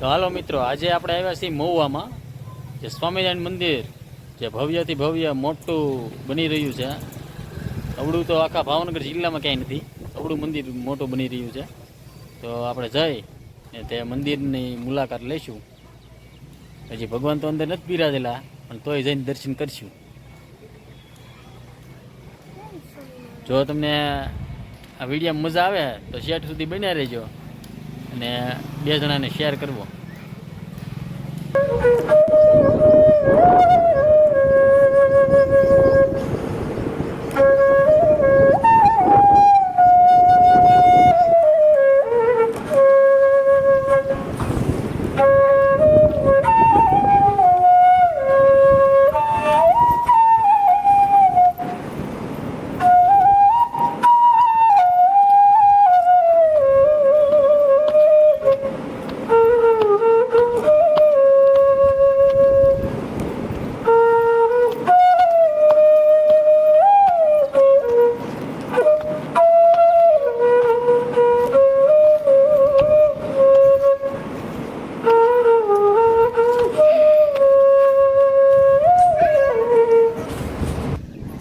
તો હાલો મિત્રો, આજે આપણે આવ્યા છીએ મહુવામાં, જે સ્વામિનારાયણ મંદિર, જે ભવ્યથી ભવ્ય મોટું બની રહ્યું છે. અવડું તો આખા ભાવનગર જિલ્લામાં ક્યાંય નથી અવડું મંદિર મોટું બની રહ્યું છે. તો આપણે જઈ ને તે મંદિરની મુલાકાત લઈશું. હજી ભગવાન તો અંદર નથી બિરાજેલા, પણ તોય જઈને દર્શન કરશું. જો તમને આ વીડિયો મજા આવે, તો શેઠ સુધી બન્યા રહેજો. અને બે જણાને શેર કરવો.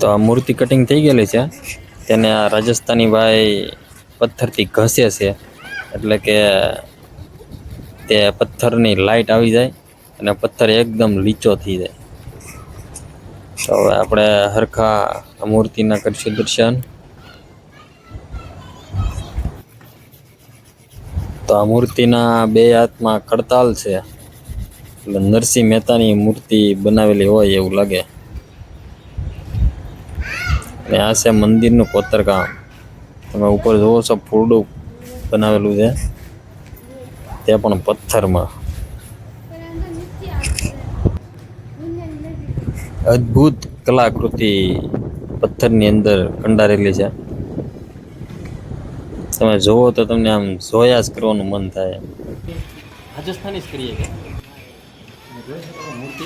આ મૂર્તિ કટિંગ થઈ ગયેલી છે. તેને આ રાજસ્થાની ભાઈ પથ્થરથી ઘસે છે. એટલે કે તે પથ્થરની લાઈટ આવી જાય અને પથ્થર એકદમ લીચો થઈ જાય. તો હવે આપણે હરખા મૂર્તિના કરીશું દર્શન. તો આ મૂર્તિના બે હાથમાં કડતાલ છે. એટલે નરસિંહ મહેતાની મૂર્તિ બનાવેલી હોય એવું લાગે. અને આ છે મંદિરનું કોતરકામ તમે ઉપર જુઓ છો ફૂરડું બનાવેલું છે. તે પણ પથ્થરમાં. અદ્ભુત કલાકૃતિ પથ્થરની અંદર કંડારેલી છે. તમે જુઓ તો તમને આમ જોયા જ કરવાનું મન થાય. રાજસ્થાની જ મૂર્તિ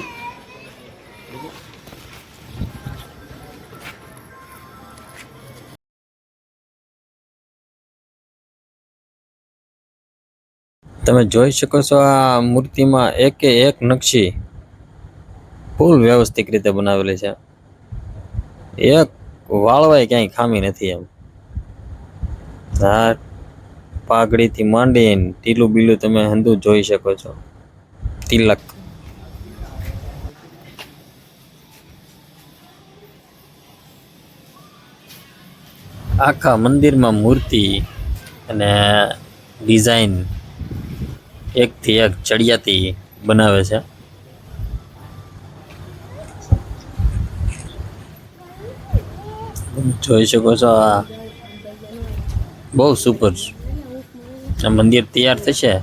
તમે જોઈ શકો છો આ મૂર્તિમાં એકે એક નકશી ફૂલ વ્યવસ્થિત રીતે બનાવેલી છે. એક વાળવાય ક્યાંય ખામી નથી એમ. ધાર, પાઘડીથી માંડીને ટીલું બીલું તમે હંદુ જોઈ શકો છો. તિલક. આખા મંદિરમાં મૂર્તિ અને ડિઝાઇન એકથી એક ચડિયાતી બનાવે છે. જોઈ શકો છો આ બહુ સુપર આ મંદિર તૈયાર થશે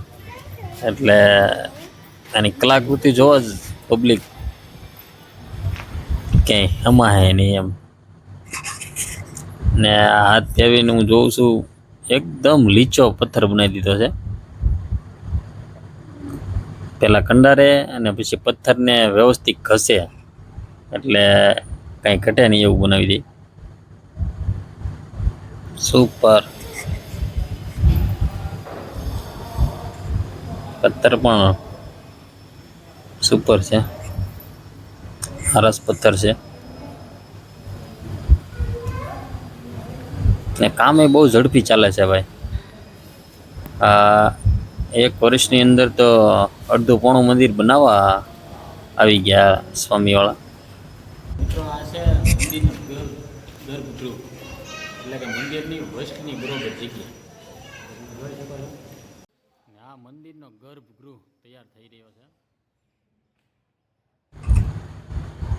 એટલે આની કલાકૃતિ જોવા જ પબ્લિક ક્યાંય હમાહે નહીં એમ. ને હાથ ફેરવીને હું જોઉં છું, એકદમ લીચો પથ્થર બનાવી દીધો છે. પેલા કંડારે અને પછી પથ્થરને વ્યવસ્થિત ઘસે. એટલે કાંઈ ઘટે નહીં એવું બનાવી દે. સુપર પથ્થર પણ સુપર છે. સરસ પથ્થર છે. ને કામ એ બહુ ઝડપી ચાલે છે ભાઈ. આ એક વર્ષની અંદર તો અડધું પોણું મંદિર બનાવવા આવી ગયા સ્વામીવાળા. મિત્રો આ છે મંદિરનું ગર્ભ ગર્ભગૃહ એટલે કે મંદિરની વસ્ટની બરોબર જગ્યા. જોઈ શકો છો ને આ મંદિરનો ગર્ભગૃહ તૈયાર થઈ રહ્યો છે.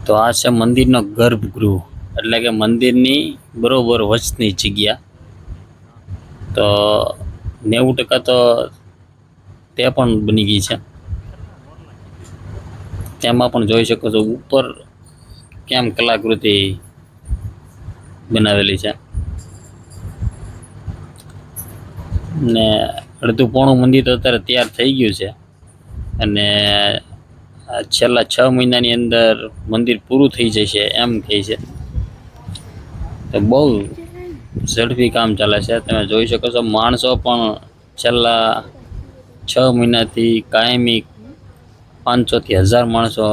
તો આ છે મંદિરનો ગર્ભગૃહ. એટલે કે મંદિરની બરોબર વચની જગ્યા. તો નેવું ટકા તો તે પણ બની ગઈ છે. તેમાં પણ જોઈ શકો છો ઉપર કેમ કલાકૃતિ બનાવેલી છે. ને અડધું પોણું મંદિર અત્યારે તૈયાર થઈ ગયું છે. અને છેલ્લા છ મહિનાની અંદર મંદિર પૂરું થઈ જશે એમ કહે છે. તો બહુ ઝડપી કામ ચાલે છે. તમે જોઈ શકો છો માણસો પણ છેલ્લા છ મહિનાથી કાયમી પાંચસોથી હજાર માણસો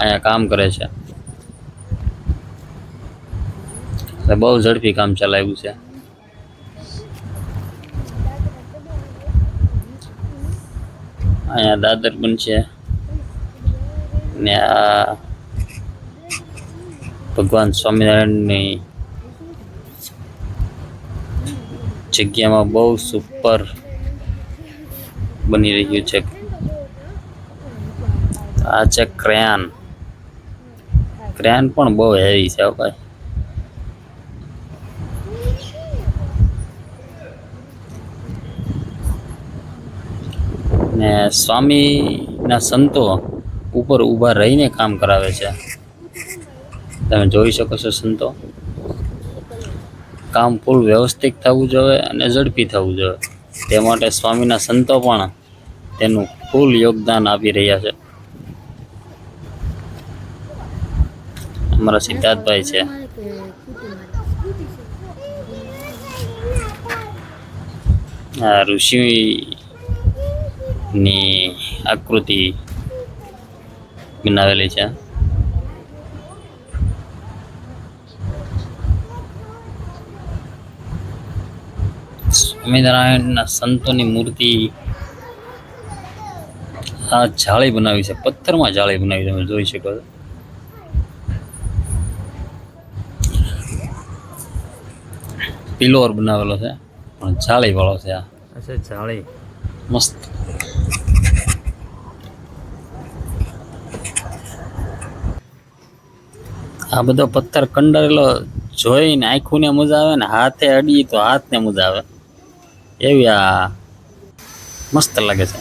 અહીંયા કામ કરે છે. એટલે બહુ ઝડપી કામ ચલાવ્યું છે. અહીંયા દાદર બનશે ને આ ભગવાન સ્વામિનારાયણની જગ્યામાં બહુ સુપર બની રહ્યું છે. આ છે ક્રેન. ક્રેન પણ બહુ હેવી છે ભાઈ. ને સ્વામીના સંતો ઉપર ઊભા રહીને કામ કરાવે છે. તમે જોઈ શકો છો સંતો. કામ ફૂલ વ્યવસ્થિત થવું જોઈએ અને ઝડપી થવું જોઈએ. તે માટે સ્વામીના સંતો પણ તેનું ફૂલ યોગદાન આપી રહ્યા છે. અમારા સિદ્ધાર્થભાઈ છે. આ ઋષિની આકૃતિ બનાવેલી છે. સ્વામિનારાયણના સંતોની મૂર્તિ આ જાળી બનાવી છે. પથ્થરમાં જાળી બનાવી તમે જોઈ શકો છો. પિલોર બનાવેલો છે. પણ જાળી વાળો છે આ. અચ્છા જાળી. મસ્ત. આ બધો પથ્થર કંડારેલો જોઈને આંખોને મજા આવે ને હાથે અડી તો હાથને મજા આવે. એવી આ મસ્ત લાગે છે.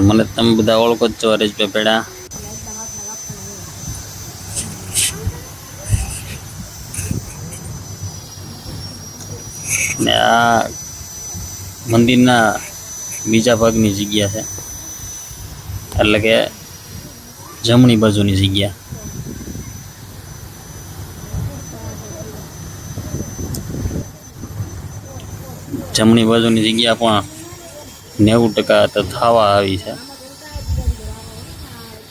મને તમે બધા ઓળખો જ છો હરેશભાઈ પેડા. ને આ મંદિરના બીજા ભાગની જગ્યા છે. એટલે કે જમણી બાજુની જગ્યા. જમણી બાજુની જગ્યા પણ નેવું ટકા તો થવા આવી છે.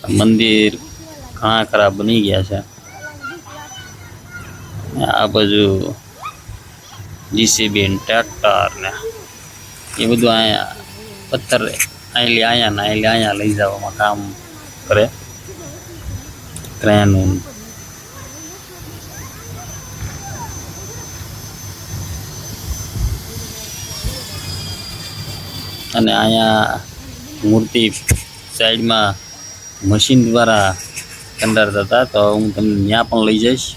મંદિર ઘણા ખરા બની ગયા છે. આ બાજુ જીસીબી ને ટ્રેક્ટર ને એ બધું અહીંયા પથ્થર અહીંલી અહીંયા ને અહીંલી અહીંયા લઈ જવામાં કામ કરે. ક્રેનું અને અહીંયા મૂર્તિ સાઈડમાં મશીન દ્વારા કંડારતા હતા, તો હું તમને ત્યાં પણ લઈ જઈશ.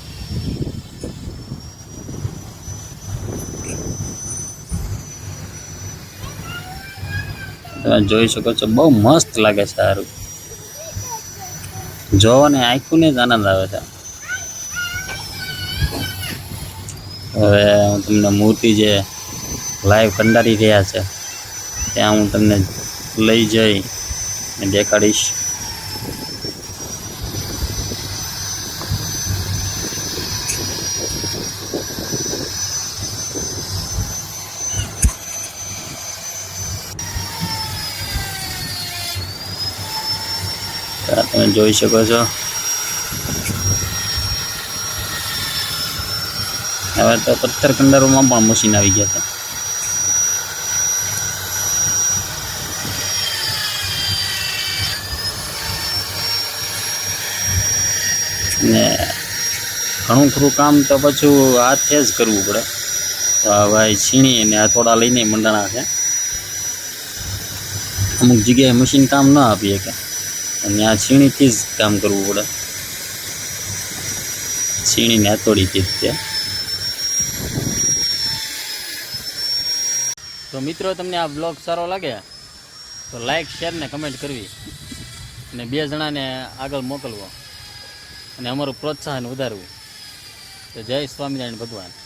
તમે જોઈ શકો છો, બહુ મસ્ત લાગે છે સારું જોવાને આંખોને જ આનંદ આવે છે. હવે હું તમને મૂર્તિ જે લાઈવ કંડારી રહ્યા છે, ત્યાં હું તમને લઈ જઈ દેખાડીશ. જોઈ શકો છો. હવે તો પથ્થર કંદરોમાં પણ મશીન આવી ગયા હતા. ને ઘણું ખરું કામ તો પાછું હાથે જ કરવું પડે. તો ભાઈ છીણી અને હથોડા લઈને મંડાણા છે. અમુક જગ્યાએ મશીન કામ ન આપી શકે. અને આ છીણીથી જ કામ કરવું પડે. છીણીને હથોડીથી જ તે. મિત્રો, તમને આ બ્લોગ સારો લાગે, તો લાઈક શેર ને કમેન્ટ કરવી. અને બે જણાને આગળ મોકલવો. અને અમારું પ્રોત્સાહન વધારવું. તો જય સ્વામિનારાયણ ભગવાન.